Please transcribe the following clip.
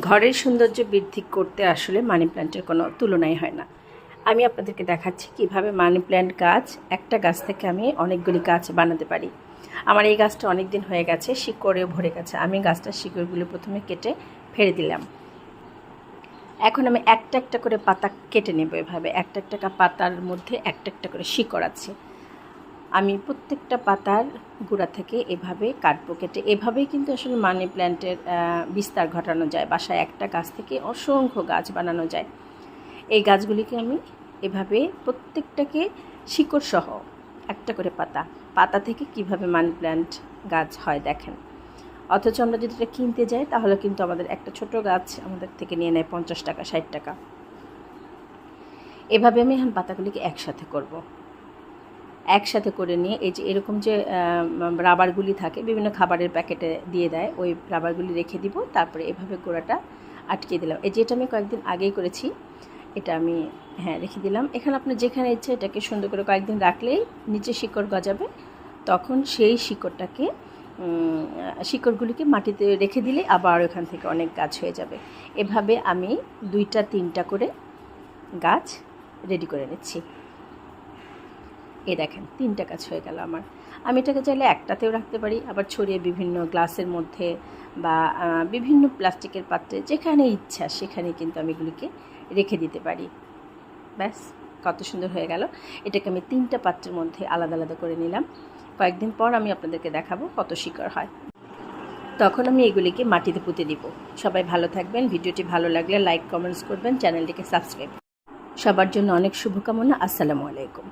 ঘরের সৌন্দর্য বৃদ্ধি করতে আসলে মানি প্ল্যান্টের কোনো তুলনাই হয় না। আমি আপনাদেরকে দেখাচ্ছি কীভাবে মানি প্ল্যান্ট গাছ, একটা গাছ থেকে আমি অনেকগুলি গাছ বানাতে পারি। আমার এই গাছটা অনেক দিন হয়ে গেছে, শিকড়েও ভরে গেছে। আমি গাছটার শিকড়গুলো প্রথমে কেটে ফেলে দিলাম। এখন আমি একটা একটা করে পাতা কেটে নেব এভাবে। একটা একটা পাতার মধ্যে একটা একটা করে শিকড় আছে। আমি প্রত্যেকটা পাতার গোড়া থেকে এভাবে কাটবো কেটে এভাবেই কিন্তু আসলে মানি প্ল্যান্টের বিস্তার ঘটানো যায়। বাসায় একটা গাছ থেকে অসংখ্য গাছ বানানো যায়। এই গাছগুলিকে আমি এভাবে প্রত্যেকটাকে শিকড় সহ একটা করে পাতা পাতা থেকে কীভাবে মানি প্ল্যান্ট গাছ হয় দেখেন। অথচ আমরা যদি এটা কিনতে যাই, তাহলে কিন্তু আমাদের একটা ছোট গাছ আমাদের থেকে নিয়ে নেয় পঞ্চাশ টাকা, ষাট টাকা। এভাবে আমি এখন পাতাগুলিকে একসাথে করব। একসাথে করে নিয়ে, এই যে এরকম যে রাবারগুলি থাকে, বিভিন্ন খাবারের প্যাকেটে দিয়ে দেয়, ওই রাবারগুলি রেখে দিব, তারপরে এভাবে গোড়াটা আটকে দিলাম। এই যেটা আমি কয়েকদিন আগেই করেছি, এটা আমি হ্যাঁ রেখে দিলাম। এখানে আপনি যেখানে ইচ্ছে এটাকে সুন্দর করে কয়েকদিন রাখলেই নিচে শিকড় গজাবে, তখন সেই শিকড়টাকে শিকড়গুলিকে মাটিতে রেখে দিলে আবার ওখান থেকে অনেক গাছ হয়ে যাবে। এভাবে আমি দুইটা, তিনটা করে গাছ রেডি করে নিচ্ছি। এ দেখেন, তিনটা গাছ হয়ে গেল আমার। আমি এটাকে চাইলে একটাতেও রাখতে পারি, আবার ছড়িয়ে বিভিন্ন গ্লাসের মধ্যে বা বিভিন্ন প্লাস্টিকের পাত্রে যেখানে ইচ্ছা সেখানে কিন্তু আমি এগুলিকে রেখে দিতে পারি। ব্যাস, কত সুন্দর হয়ে গেল। এটাকে আমি তিনটা পাত্রের মধ্যে আলাদা আলাদা করে নিলাম। কয়েকদিন পর আমি আপনাদেরকে দেখাবো কত শিকড় হয়। তখন আমি এগুলিকে মাটিতে পুঁতে দিব। সবাই ভালো থাকবেন, ভিডিওটি ভালো লাগলে লাইক, কমেন্টস করবেন, চ্যানেলটিকে সাবস্ক্রাইব সবার জন্য অনেক শুভকামনা, আসসালামু আলাইকুম।